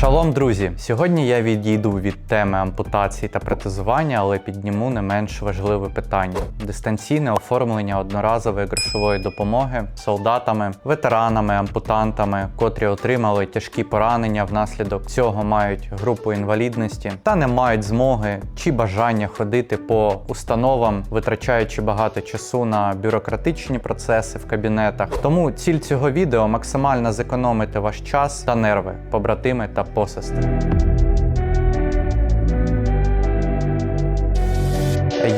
Шалом, друзі! Сьогодні я відійду від теми ампутації та протезування, але підніму не менш важливе питання: дистанційне оформлення одноразової грошової допомоги солдатами, ветеранами, ампутантами, котрі отримали тяжкі поранення внаслідок цього мають групу інвалідності та не мають змоги чи бажання ходити по установам, витрачаючи багато часу на бюрократичні процеси в кабінетах. Тому ціль цього відео максимально зекономити ваш час та нерви, побратими та посестри.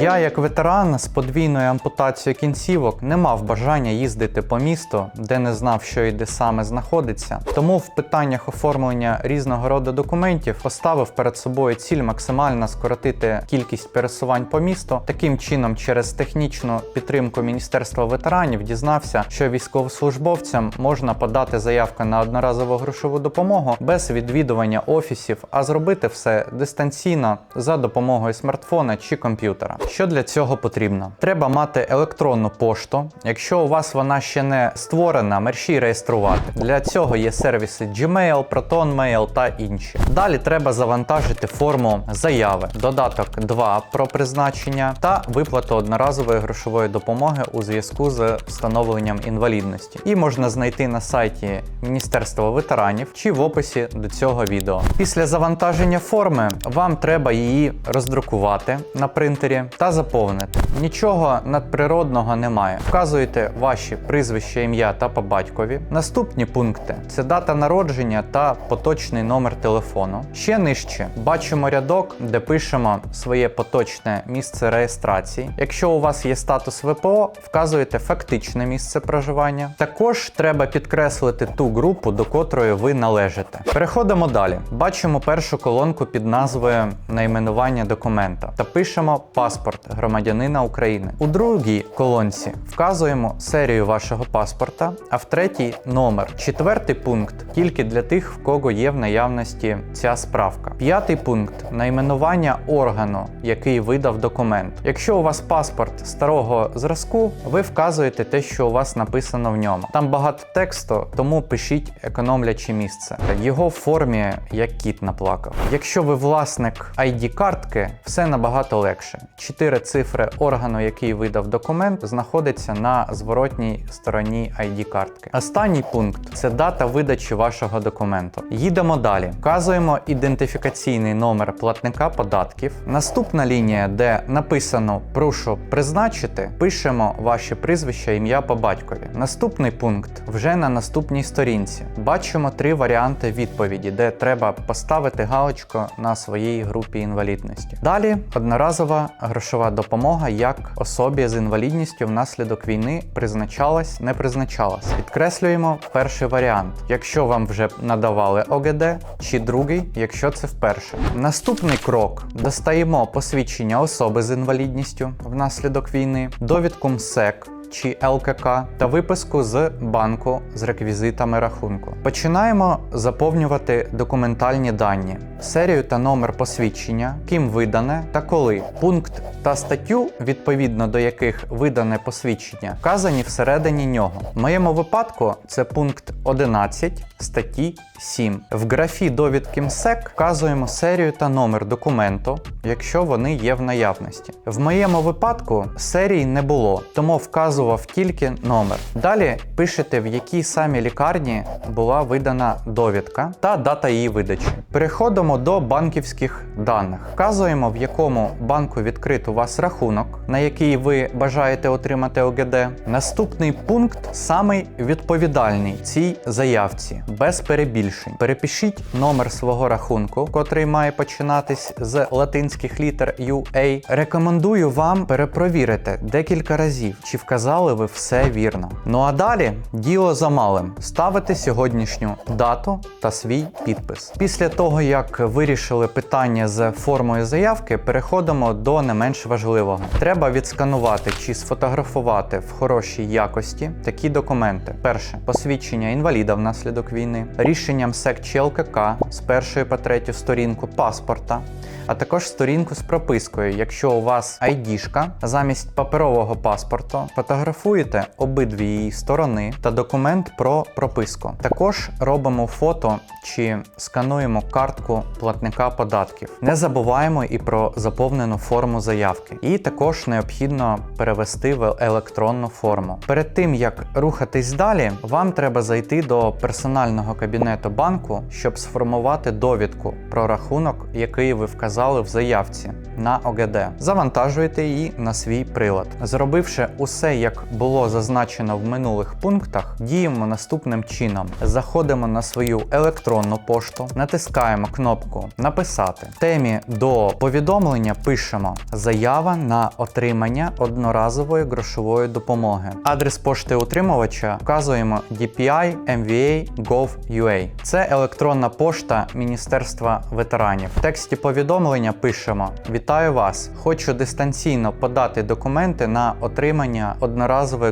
Я, як ветеран з подвійною ампутацією кінцівок, не мав бажання їздити по місту, де не знав, що і де саме знаходиться. Тому в питаннях оформлення різного роду документів поставив перед собою ціль максимально скоротити кількість пересувань по місту. Таким чином, через технічну підтримку Міністерства ветеранів дізнався, що військовослужбовцям можна подати заявку на одноразову грошову допомогу без відвідування офісів, а зробити все дистанційно за допомогою смартфона чи комп'ютера. Що для цього потрібно? Треба мати електронну пошту. Якщо у вас вона ще не створена, мерщій реєструвати. Для цього є сервіси Gmail, ProtonMail та інші. Далі треба завантажити форму заяви, додаток 2 про призначення та виплату одноразової грошової допомоги у зв'язку з встановленням інвалідності. І можна знайти на сайті Міністерства ветеранів чи в описі до цього відео. Після завантаження форми вам треба її роздрукувати на принтері та заповнити. Нічого надприродного немає. Вказуєте ваші прізвище, ім'я та по батькові. Наступні пункти це дата народження та поточний номер телефону. Ще нижче бачимо рядок, де пишемо своє поточне місце реєстрації. Якщо у вас є статус ВПО, вказуєте фактичне місце проживання. Також треба підкреслити ту групу, до котрої ви належите. Переходимо далі. Бачимо першу колонку під назвою найменування документа та пишемо паспорт громадянина України. У другій колонці вказуємо серію вашого паспорта, а в третій номер. Четвертий пункт тільки для тих, в кого є в наявності ця справка. П'ятий пункт найменування органу, який видав документ. Якщо у вас паспорт старого зразку, ви вказуєте те, що у вас написано в ньому. Там багато тексту, тому пишіть економлячи місце. Його в формі як кіт наплакав. Якщо ви власник ID-картки, все набагато легше. Чотири цифри органу, який видав документ, знаходиться на зворотній стороні ID-картки. Останній пункт це дата видачі вашого документу. Їдемо далі. Вказуємо ідентифікаційний номер платника податків. Наступна лінія, де написано прошу призначити, пишемо ваші прізвища, ім'я по батькові. Наступний пункт вже на наступній сторінці. Бачимо три варіанти відповіді, де треба поставити галочку на своїй групі інвалідності. Далі одноразова грошова допомога як особі з інвалідністю внаслідок війни призначалась, не призначалась. Підкреслюємо перший варіант, якщо вам вже надавали ОГД, чи другий, якщо це вперше. Наступний крок: достаємо посвідчення особи з інвалідністю внаслідок війни, довідку МСЕК. Чи ЛКК та виписку з банку з реквізитами рахунку. Починаємо заповнювати документальні дані, серію та номер посвідчення, ким видане та коли. Пункт та статтю, відповідно до яких видане посвідчення, вказані всередині нього. В моєму випадку це пункт 11 статті 7. В графі довідки МСЕК вказуємо серію та номер документу, якщо вони є в наявності. В моєму випадку серій не було, тому вказував тільки номер. Далі пишете, в якій самій лікарні була видана довідка та дата її видачі. Переходимо до банківських даних. Вказуємо, в якому банку відкрит у вас рахунок, на який ви бажаєте отримати ОГД. Наступний пункт самий відповідальний цій заявці, без перебільшень. Перепишіть номер свого рахунку, котрий має починатись з латинських літер UA. Рекомендую вам перепровірити декілька разів, чи вказали ви все вірно. Ну а далі діло за малим. Ставите сьогоднішню дату та свій підпис. Після того, як вирішили питання з формою заявки, переходимо до не менш важливого. Треба відсканувати чи сфотографувати в хорошій якості такі документи: перше посвідчення інваліда внаслідок війни, рішення МСЕК чи ЛКК з першої по третю сторінку паспорта. А також сторінку з пропискою, якщо у вас ID-шка замість паперового паспорту, фотографія фотографуєте обидві її сторони та документ про прописку. Також робимо фото чи скануємо картку платника податків. Не забуваємо і про заповнену форму заявки. І також необхідно перевести в електронну форму. Перед тим як рухатись далі, вам треба зайти до персонального кабінету банку, щоб сформувати довідку про рахунок, який ви вказали в заявці на ОГД. Завантажуєте її на свій прилад. Зробивши усе, як було зазначено в минулих пунктах, діємо наступним чином: заходимо на свою електронну пошту, натискаємо кнопку Написати. В темі до повідомлення пишемо Заява на отримання одноразової грошової допомоги. Адрес пошти утримувача вказуємо DPI MVA Gov.ua. Це електронна пошта Міністерства ветеранів. В тексті повідомлення пишемо: Вітаю вас! Хочу дистанційно подати документи на отримання одноразової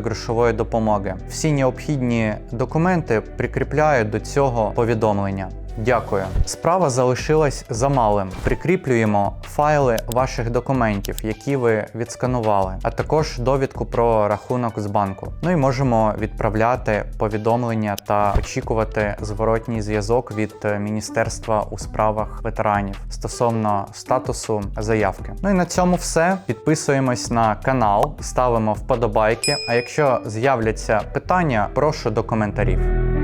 грошової допомоги. Всі необхідні документи прикріпляю до цього повідомлення. Дякую. Справа залишилась за малим. Прикріплюємо файли ваших документів, які ви відсканували, а також довідку про рахунок з банку. Ну і можемо відправляти повідомлення та очікувати зворотній зв'язок від Міністерства у справах ветеранів стосовно статусу заявки. Ну і на цьому все. Підписуємось на канал, ставимо вподобайки. А якщо з'являться питання, прошу до коментарів.